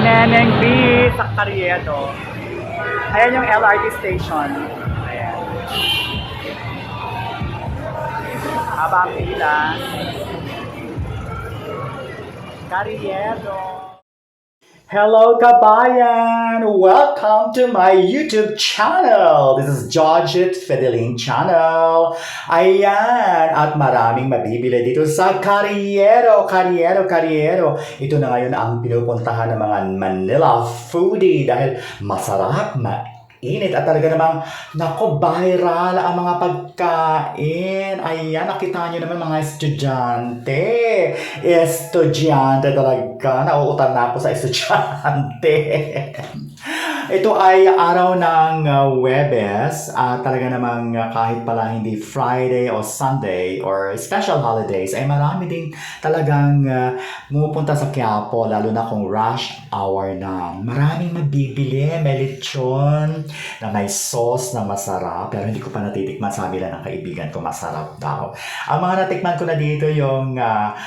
Neneng B sa Carriedo. Ayan yung LRT station. Ayan. Haba ang pila. Carriedo. Hello, kabayan! Welcome to my YouTube channel! This is Georgette Fedeling Channel. Ayan! At maraming mabibili dito sa Carriero, Carriero, Carriero. Ito na ngayon ang pinupuntahan ng mga Manila foodie dahil masarap, mainit at talaga namang nako viral ang mga pagkain. Ayan, nakita nyo naman mga estudyante. Estudyante talaga. Nauutan na ako sa estudyante. Ito ay araw ng uh, Webes. at talaga namang uh, kahit pala hindi Friday o Sunday or special holidays, ay marami ding talagang uh, pumupunta sa Quiapo, lalo na kung rush hour na. Maraming mabibili. May lechon na may sauce na masarap. Pero hindi ko pa natitikman. Sabi lang ng kaibigan ko, masarap daw. Ang mga natikman ko na dito yung uh,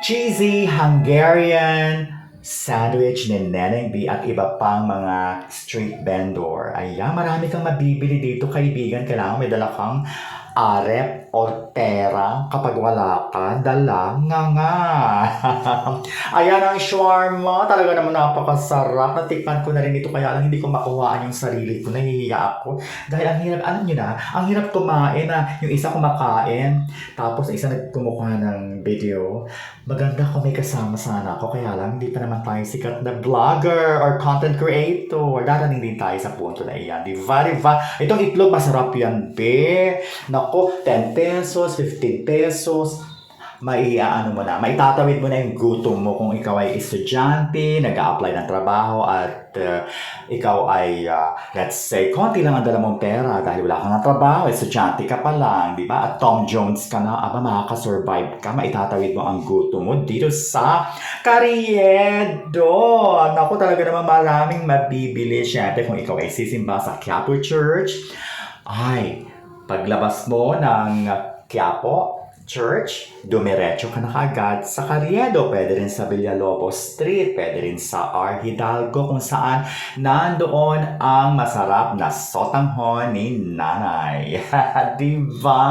cheesy Hungarian sandwich ni Neneng B at iba pang mga street vendor. Ayan, marami kang mabibili dito, kaibigan. Kailangan may dala kang arep or pera. Kapag wala ka, dala nga nga. Ayan ang shawarma. Talaga naman napakasarap. Natikman ko na rin ito kaya lang hindi ko makuhaan yung sarili ko. Nahihiya ako. Dahil ang hirap, alam nyo na, ang hirap kumain na yung isa kumakain, tapos isa nagkumukuha ng video. Maganda kung may kasama sana ako. Kaya lang, hindi pa naman tayo sikat na vlogger or content creator. Darating din tayo sa punto na iyan. Di ba? Di ba? Itong itlog, masarap yan, be. Nako, 10 pesos, 15 pesos maiaano mo na, maitatawid mo na yung gutom mo kung ikaw ay estudyante, nag apply ng trabaho at uh, ikaw ay, uh, let's say, konti lang ang dala mong pera dahil wala kang ng trabaho, estudyante ka pa lang, di ba? At Tom Jones ka na, aba makakasurvive ka, maitatawid mo ang gutom mo dito sa Carriedo. Naku, talaga naman maraming mabibili. Siyempre, kung ikaw ay sisimba sa Quiapo Church, ay, paglabas mo ng Quiapo, church, dumiretso ka na kaagad sa Carriedo. Pwede rin sa Villalobos Street, pwede rin sa R. Hidalgo kung saan nandoon ang masarap na sotanghon ni nanay. diba?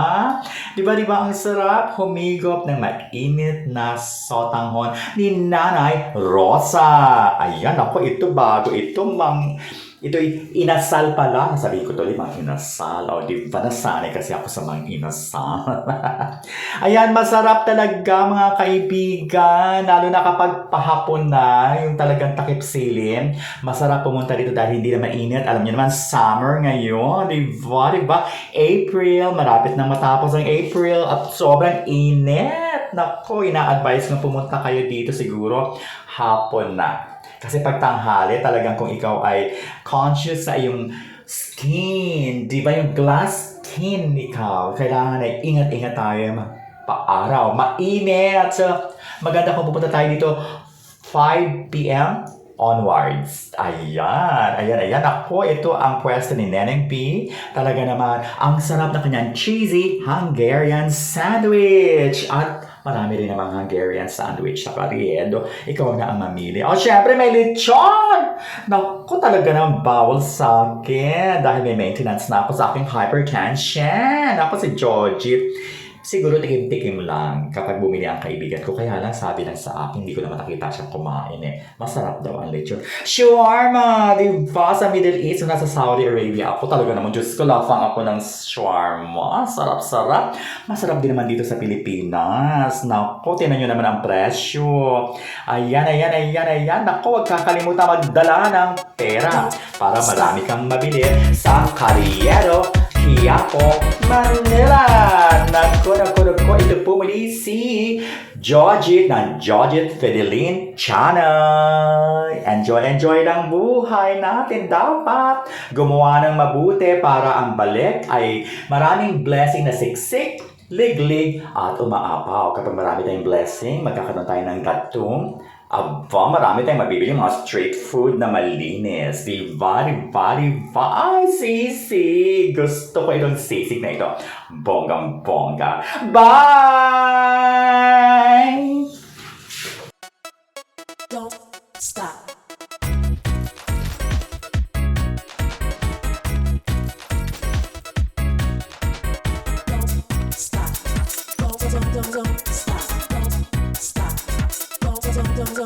Diba, diba ang sarap humigop ng mainit na sotanghon ni nanay Rosa. Ayan, ako, ito bago. Ito, mang ito'y inasal pala. Sabihin ko tuloy, mga inasal. O, di ba nasanay kasi ako sa mga inasal. Ayan, masarap talaga mga kaibigan. Lalo na kapag pahapon na, yung talagang takip silim. Masarap pumunta dito dahil hindi na mainit. Alam niyo naman, summer ngayon. Di ba? Di ba? April, malapit na matapos ang April at sobrang init. Nako, ina-advise na pumunta kayo dito siguro hapon na. Kasi pag tanghali, talagang kung ikaw ay conscious sa iyong skin, di ba yung glass skin ikaw, kailangan ay ingat-ingat tayo paaraw. Mainit! So, maganda kung pupunta tayo dito 5 p.m. onwards. Ayan, ayan, ayan. Ako, ito ang pwesto ni Neneng P. Talaga naman, ang sarap na kanyang cheesy Hungarian sandwich. At marami rin namang Hungarian sandwich sa Carriedo. Ikaw na ang mamili. O, syempre, may lechon! Naku, talaga ng bawal sa akin. Dahil may maintenance na ako sa aking hypertension. Ako si Georgie. Siguro tikim-tikim lang kapag bumili ang kaibigan ko. Kaya lang sabi lang sa akin, hindi ko naman nakita siyang kumain eh. Masarap daw ang lechon. Shawarma! Di ba? Sa Middle East, na nasa Saudi Arabia ako, talaga naman, Diyos ko, lafang ako ng shawarma. Sarap-sarap. Masarap din naman dito sa Pilipinas. Naku, tinan nyo naman ang presyo. Ayan, ayan, ayan, ayan. Naku, huwag kakalimutan magdala ng pera para marami kang mabili sa Carriero, Quiapo, Manila. Naku, naku, naku. Ito po muli si Georgette ng Georgette Fidelin Channel. Enjoy, enjoy lang buhay natin. Dapat gumawa ng mabuti para ang balik ay maraming blessing na siksik, liglig, at umaapaw. Kapag marami tayong blessing, magkakaroon tayo ng gatong, Aba, marami tayong mabibili mga street food na malinis. Diba, diba, diba? Ay, sisig! Gusto ko itong sisig na ito. Bonggang-bongga. Bye!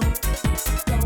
Então.